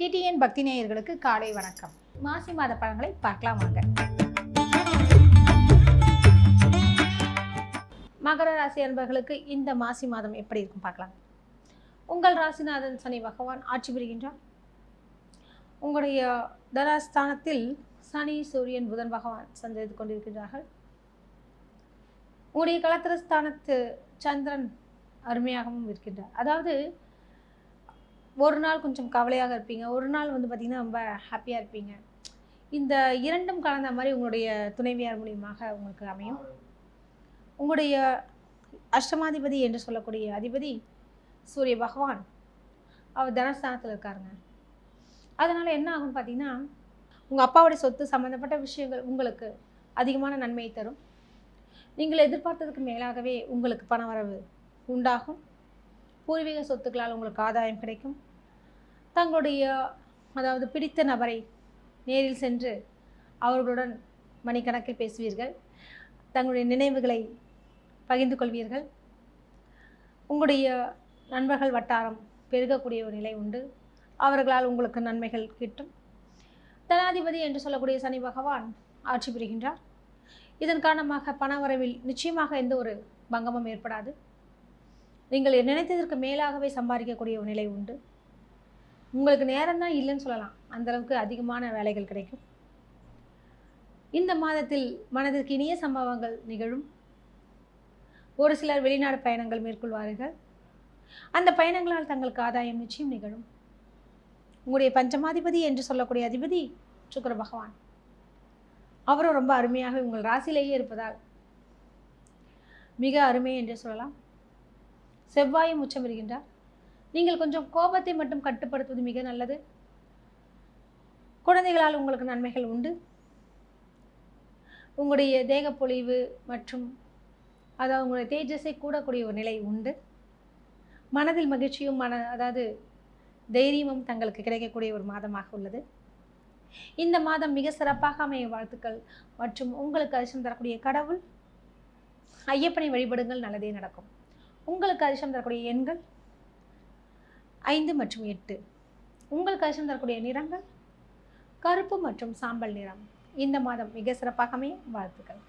DTN பக்தி நேயர்களுக்கு காலை வணக்கம். மாசி மாத பழங்களை பார்க்கலாம் வாங்க. மகர ராசி அன்பர்களுக்கு இந்த மாசி மாதம் எப்படி இருக்கும் பார்க்கலாம். உங்கள் ராசிநாதன் சனி பகவான் ஆட்சி புரிகின்றார். உங்களுடைய தனஸ்தானத்தில் சனி சூரியன் புதன் பகவான் சந்தித்து கொண்டிருக்கின்றார்கள். உங்களுடைய கலத்திரஸ்தானத்து சந்திரன் அருமையாகவும் இருக்கின்றார். அதாவது ஒரு நாள் கொஞ்சம் கவலையாக இருப்பீங்க. ஒரு நாள் வந்து பார்த்திங்கன்னா ரொம்ப ஹாப்பியாக இருப்பீங்க. இந்த இரண்டும் கலந்த மாதிரி உங்களுடைய துணைவியார் மூலியமாக உங்களுக்கு அமையும். உங்களுடைய அஷ்டமாதிபதி என்று சொல்லக்கூடிய அதிபதி சூரிய பகவான் அவர் தனஸ்தானத்தில் இருக்காருங்க. அதனால் என்ன ஆகும்னு பார்த்தீங்கன்னா உங்கள் அப்பாவுடைய சொத்து சம்மந்தப்பட்ட விஷயங்கள் உங்களுக்கு அதிகமான நன்மையை தரும். நீங்கள் எதிர்பார்த்ததுக்கு மேலாகவே உங்களுக்கு பணவரவு உண்டாகும். பூர்வீக சொத்துக்களால் உங்களுக்கு ஆதாயம் கிடைக்கும். தங்களுடைய அதாவது பிடித்த நபரை நேரில் சென்று அவர்களுடன் மணிக்கணக்கில் பேசுவீர்கள். தங்களுடைய நினைவுகளை பகிர்ந்து கொள்வீர்கள். உங்களுடைய நண்பர்கள் வட்டாரம் பெருகக்கூடிய ஒரு நிலை உண்டு. அவர்களால் உங்களுக்கு நன்மைகள் கிட்டும். தனாதிபதி என்று சொல்லக்கூடிய சனி பகவான் ஆட்சி புரிகின்றார். இதன் காரணமாக பணவரவில் நிச்சயமாக எந்த ஒரு பங்கமும் ஏற்படாது. நீங்கள் நினைத்ததற்கு மேலாகவே சம்பாதிக்கக்கூடிய ஒரு நிலை உண்டு. உங்களுக்கு நேரம் தான் இல்லைன்னு சொல்லலாம். அந்த அளவுக்கு அதிகமான வேலைகள் கிடைக்கும். இந்த மாதத்தில் மனதிற்கு இனிய சம்பவங்கள் நிகழும். ஒரு சிலர் வெளிநாடு பயணங்கள் மேற்கொள்வார்கள். அந்த பயணங்களால் தங்களுக்கு ஆதாயம் நிச்சயம் நிகழும். உங்களுடைய பஞ்சமாதிபதி என்று சொல்லக்கூடிய அதிபதி சுக்கர பகவான். அவரும் ரொம்ப அருமையாக உங்கள் ராசியிலேயே இருப்பதால் மிக அருமை என்று சொல்லலாம். செவ்வாயும் உச்சம் வருகின்றார் நீங்கள் கொஞ்சம் கோபத்தை மட்டும் கட்டுப்படுத்துவது மிக நல்லது. குழந்தைகளால் உங்களுக்கு நன்மைகள் உண்டு. உங்களுடைய தேகப்பொழிவு மற்றும் அதாவது உங்களுடைய தேஜஸை கூடக்கூடிய ஒரு நிலை உண்டு. மனதில் மகிழ்ச்சியும் மன அதாவது தைரியமும் தங்களுக்கு கிடைக்கக்கூடிய ஒரு மாதமாக உள்ளது. இந்த மாதம் மிக சிறப்பாக அமைய வாழ்த்துக்கள் மற்றும் உங்களுக்கு அதிர்ஷ்டம் தரக்கூடிய கடவுள் ஐயப்பனை வழிபடுங்கள் நல்லதே நடக்கும். உங்களுக்கு அதிர்ஷ்டம் தரக்கூடிய எண்கள் ஐந்து மற்றும் எட்டு. உங்களுக்கு கஷ்டம் தரக்கூடிய நிறங்கள் கருப்பு மற்றும் சாம்பல் நிறம். இந்த மாதம் மிக சிறப்பாகவே வாழ்த்துக்கள்.